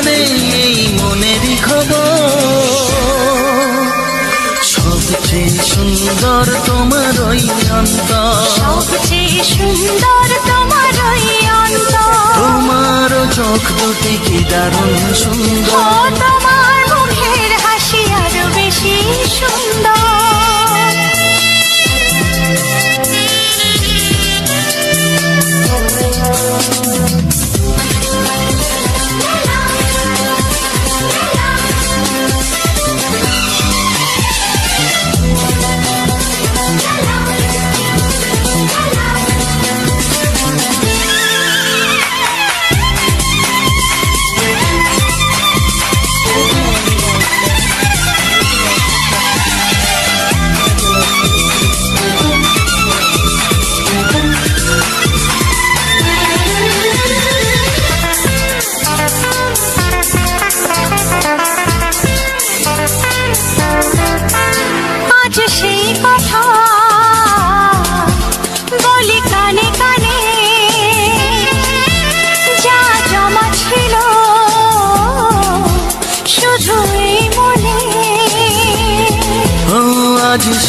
জানে এই মনেরই খবর। সবচেয়ে সুন্দর তোমার ওই অন্তর। সবচেয়ে সুন্দর তোমার ওই অন্তর। তোমার চোখ দুটি কি দারুণ সুন্দর। তোমার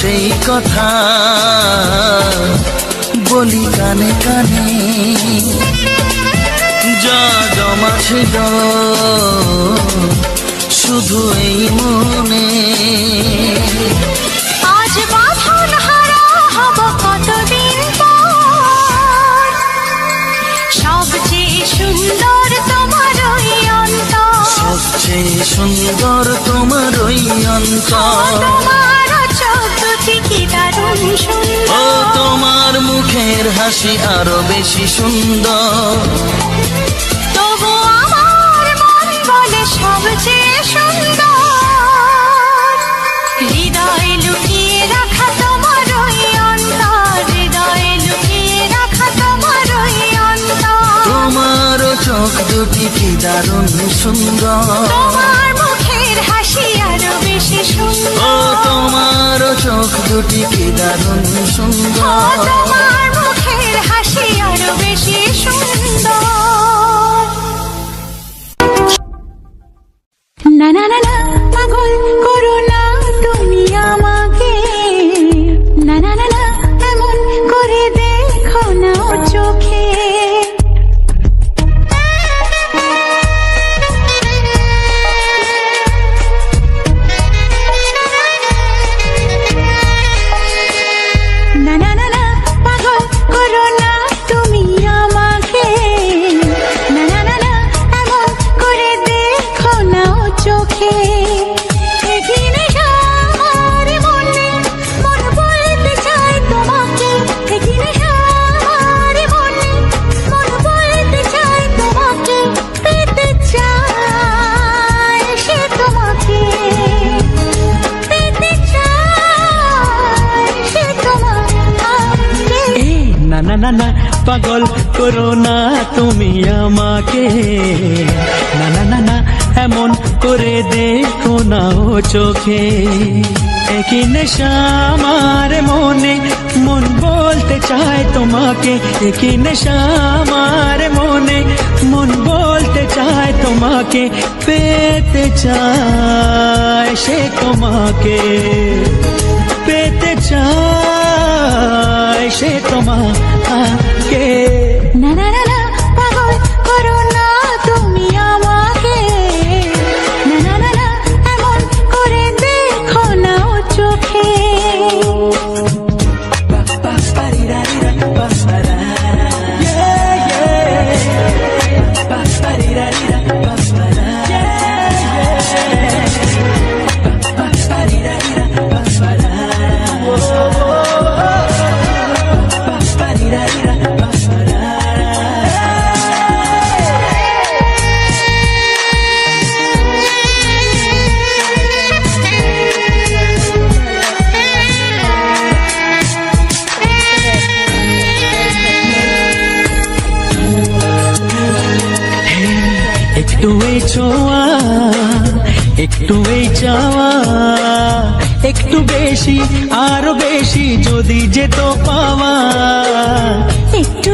সেই কথা। বলি কানে কানে যা জমা ছিল শুধু এই মনে। আজ বাঁধন হারা হব কতদিন সবচেয়ে সুন্দর তোমার ওই অন্তর। সবচেয়ে সুন্দর তোমার ওই অন্তর। ও তোমার মুখের হাসি আরও বেশি সুন্দর। তবু আমার মন বলে সবচেয়ে সুন্দর। হৃদয়ে লুকিয়ে রাখা তোমার অন্তর। হৃদয়ে লুকিয়ে রাখা তোমার অন্তর। তোমার চোখ দুটি কি দারুণ সুন্দর। তোমার মুখের হাসি আরও বেশি ও সুন্দর। তোমার চোখ দুটি কি দারুণ সুন্দর পাগল করো না তুমি আমাকে। না না না না, এমন করে দেখো না ও চোখে। একই নেশা আমার মনে, মন বলতে চায় তোমাকে। একই নেশা আমার মনে, মন বলতে চায় তোমাকে। পেতে চায় সে তোমাকে। পেতে চায় সে তোমাকে। ছোঁয়া একটু এই চাওয়া একটু বেশি আরও বেশি যদি যেত পাওয়া। একটু